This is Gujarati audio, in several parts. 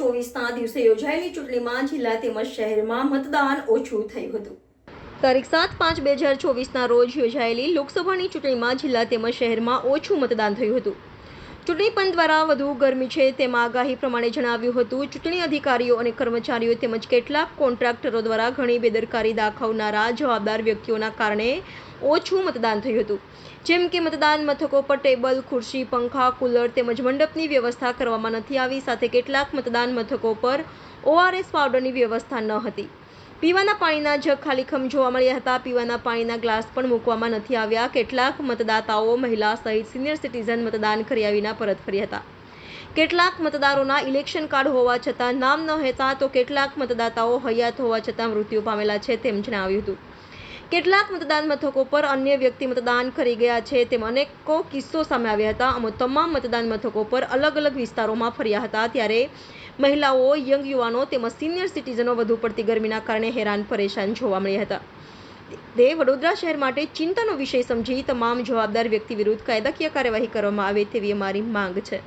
ચોવીસના દિવસે યોજાયેલી ચૂંટણીમાં જિલ્લા તેમજ શહેરમાં મતદાન ઓછું થયું હતું. તારીખ સાત પાંચ બે હજાર ચોવીસના રોજ યોજાયેલી લોકસભાની ચૂંટણીમાં જિલ્લા તેમજ શહેરમાં ઓછું મતદાન થયું હતું. ચૂંટણી પંચ દ્વારા વધુ ગરમી છે તેમાં આગાહી પ્રમાણે જણાવ્યું હતું. ચૂંટણી અધિકારીઓ અને કર્મચારીઓ તેમજ કેટલાક કોન્ટ્રાક્ટરો દ્વારા ઘણી બેદરકારી દાખવનારા જવાબદાર વ્યક્તિઓના કારણે ઓછું મતદાન થયું હતું. જેમ કે મતદાન મથકો પર ટેબલ, ખુરશી, પંખા, કુલર તેમજ મંડપની વ્યવસ્થા કરવામાં નથી આવી. સાથે કેટલાક મતદાન મથકો પર ઓઆરએસ પાવડરની વ્યવસ્થા ન હતી. પીવાના પાણીના જગ ખાલીખમ જોવા મળ્યા હતા. પીવાના પાણીના ગ્લાસ પણ મૂકવામાં નથી આવ્યા. કેટલાક મતદાતાઓ મહિલા સહિત સિનિયર સિટીઝન મતદાન કર્યા વિના પરત ફર્યા હતા. કેટલાક મતદારોના ઇલેક્શન કાર્ડ હોવા છતાં નામ ન હતા તો કેટલાક મતદાતાઓ હયાત હોવા છતાં મૃત્યુ પામેલા છે તેમ જણાવ્યું હતું. કેટલાક મતદાન મથકો પર અન્ય વ્યક્તિ મતદાન કરી ગયા છે. તેમ અનેકો કિસ્સો સામે આવ્યા હતા. અમો તમામ મતદાન મથકો પર અલગ અલગ વિસ્તારોમાં ફર્યા હતા. ત્યારે મહિલાઓ, યંગ યુવાનો તેમજ સિનિયર સિટીઝનો વધુ પડતી ગરમીના કારણે હેરાન પરેશાન જોવા મળ્યા હતા. તે વડોદરા શહેર માટે ચિંતાનો વિષય સમજી તમામ જવાબદાર વ્યક્તિ વિરુદ્ધ કાયદાકીય કાર્યવાહી કરવામાં આવે તેવી અમારી માંગ છે.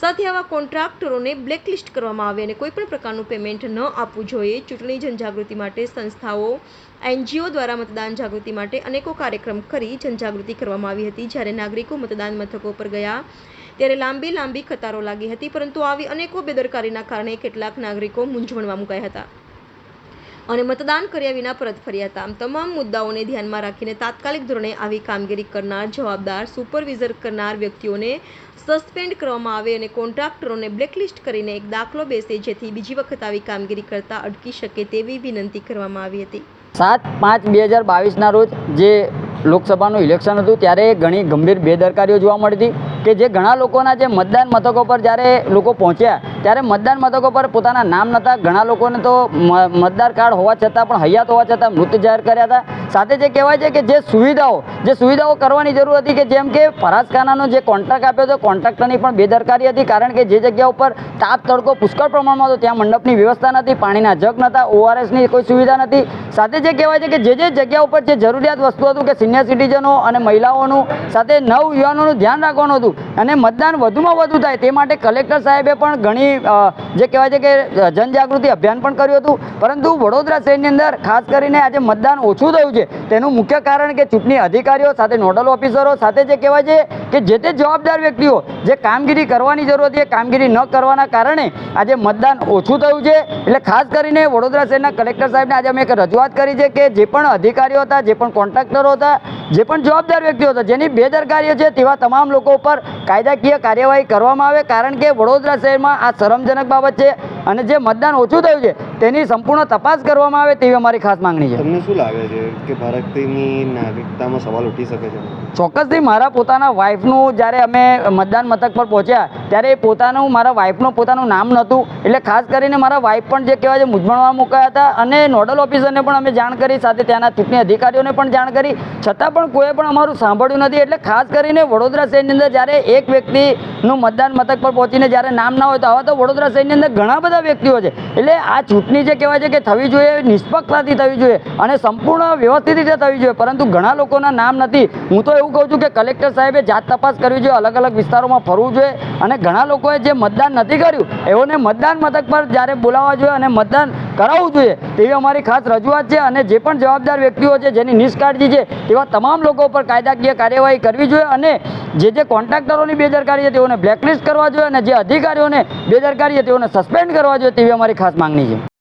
સાથે આવા કોન્ટ્રાક્ટરોને બ્લેકલિસ્ટ કરવામાં આવે અને કોઈપણ પ્રકારનું પેમેન્ટ ન આપવું જોઈએ. ચૂંટણી જનજાગૃતિ માટે સંસ્થાઓ, એનજીઓ દ્વારા મતદાન જાગૃતિ માટે અનેકો કાર્યક્રમ કરી જનજાગૃતિ કરવામાં આવી હતી. જ્યારે નાગરિકો મતદાન મથકો પર ગયા, ત્યારે લાંબી લાંબી કતારો લાગી હતી, પરંતુ આવી અનેકો બેદરકારીના કારણે કેટલાક નાગરિકો મૂંઝવણમાં મુકાયા હતા. અને મતદાન કર્યા વિના પરત ફર્યા હતા. આમ તમામ મુદ્દાઓને ધ્યાનમાં રાખીને તાત્કાલિક ધોરણે આવી કામગીરી કરનાર જવાબદાર સુપરવિઝર કરનાર વ્યક્તિઓને સસ્પેન્ડ કરવામાં આવે અને કોન્ટ્રાક્ટરોને બ્લેકલિસ્ટ કરીને એક દાખલો બેસે જેથી બીજી વખત આવી કામગીરી કરતા અટકી શકે તેવી વિનંતી કરવામાં આવી હતી. સાત પાંચ બે હજાર બાવીસના રોજ જે લોકસભાનું ઇલેક્શન હતું, ત્યારે ઘણી ગંભીર બેદરકારીઓ જોવા મળી હતી કે જે ઘણા લોકોના જે મતદાન મથકો પર જ્યારે લોકો પહોંચ્યા ત્યારે મતદાન મથકો પર પોતાના નામ નહોતા. ઘણા લોકોને તો મતદાર કાર્ડ હોવા છતાં પણ હયાત હોવા છતાં મૃત જાહેર કર્યા હતા. સાથે જે કહેવાય છે કે જે સુવિધાઓ જે સુવિધાઓ કરવાની જરૂર હતી કે જેમ કે ફરાજખાનાનો જે કોન્ટ્રાક્ટ આપ્યો હતો, કોન્ટ્રાક્ટરની પણ બેદરકારી હતી કારણ કે જે જગ્યા ઉપર તાપ, તડકો, પુષ્કળ પ્રમાણમાં હતો ત્યાં મંડપની વ્યવસ્થા નથી પાણીના જગ નહોતા ઓઆરએસની કોઈ સુવિધા નથી સાથે જે કહેવાય છે કે જે જે જગ્યા ઉપર જે જરૂરિયાત વસ્તુ હતું કે સિનિયર સિટીઝનો અને મહિલાઓનું, સાથે નવ યુવાનોનું ધ્યાન રાખવાનું હતું અને મતદાન વધુમાં વધુ થાય તે માટે કલેક્ટર સાહેબે પણ ઘણી જે કહેવાય છે કે જનજાગૃતિ અભિયાન પણ કર્યું હતું. પરંતુ વડોદરા શહેરની અંદર ખાસ કરીને આજે મતદાન ઓછું થયું છે, તેનું મુખ્ય કારણ કે ચૂંટણી અધિકારીઓ સાથે નોડલ ઓફિસરો સાથે જે કહેવાય છે કે જે તે જવાબદાર વ્યક્તિઓ જે કામગીરી કરવાની જરૂર હતી એ કામગીરી ન કરવાના કારણે આજે મતદાન ઓછું થયું છે. એટલે ખાસ કરીને વડોદરા શહેરના કલેક્ટર સાહેબને આજે અમે એક રજૂઆત કરી છે કે જે પણ અધિકારીઓ હતા, જે પણ કોન્ટ્રાક્ટરો હતા, જે પણ જવાબદાર વ્યક્તિઓ હતા, જેની બેદરકારીઓ છે તેવા તમામ લોકો ઉપર કાયદાકીય કાર્યવાહી કરવામાં આવે કારણ કે વડોદરા શહેરમાં આ શરમજનક બાબત છે અને જે મતદાન ઓછું થયું છે તેની સંપૂર્ણ તપાસ કરવામાં આવે તેવી અમારી ખાસ માંગણી છે. તમને શું લાગે છે કે ભારતની નાગરિકતામાં સવાલ ઉઠી શકે છે? ચોક્કસથી મારા પોતાના વાઈફનું જ્યારે અમે મતદાન મથક પર પહોંચ્યા ત્યારે એ પોતાનું મારા વાઈફનું પોતાનું નામ નહોતું એટલે ખાસ કરીને મારા વાઈફ પણ જે કહેવાય છે મૂંઝવણમાં મુકાયા હતા અને નોડલ ઓફિસરને પણ અમે જાણ કરી સાથે ત્યાંના ચૂંટણી અધિકારીઓને પણ જાણ કરી. છતાં પણ કોઈએ પણ અમારું સાંભળ્યું નથી એટલે ખાસ કરીને વડોદરા શહેરની અંદર જ્યારે એક દરેક વ્યક્તિ વ્યક્તિનું મતદાન મથક પર પહોંચીને જ્યારે નામ ના હોય તો આવા તો વડોદરા શહેરની અંદર ઘણા બધા વ્યક્તિઓ છે. એટલે આ ચૂંટણી જે કહેવાય છે કે થવી જોઈએ, નિષ્પક્ષતાથી થવી જોઈએ અને સંપૂર્ણ વ્યવસ્થિત રીતે થવી જોઈએ. પરંતુ ઘણા લોકોના નામ નથી. હું તો એવું કહું છું કે કલેક્ટર સાહેબે જાત તપાસ કરવી જોઈએ, અલગ અલગ વિસ્તારોમાં ફરવું જોઈએ અને ઘણા લોકોએ જે મતદાન નથી કર્યું, એઓને મતદાન મથક પર જ્યારે બોલાવવા જોઈએ અને મતદાન કરાવવું જોઈએ, તેવી અમારી ખાસ રજૂઆત છે અને જે પણ જવાબદાર વ્યક્તિઓ છે, જેની નિષ્કાળજી છે, તેવા તમામ લોકો પર કાયદાકીય કાર્યવાહી કરવી જોઈએ અને જે જે કોન્ટ્રાક્ટરોની બેદરકારી છે તેઓને બ્લેકલિસ્ટ કરવા જોઈએ અને જે અધિકારીઓને બેદરકારી છે તેઓને સસ્પેન્ડ કરવા જોઈએ તેવી અમારી ખાસ માંગણી છે.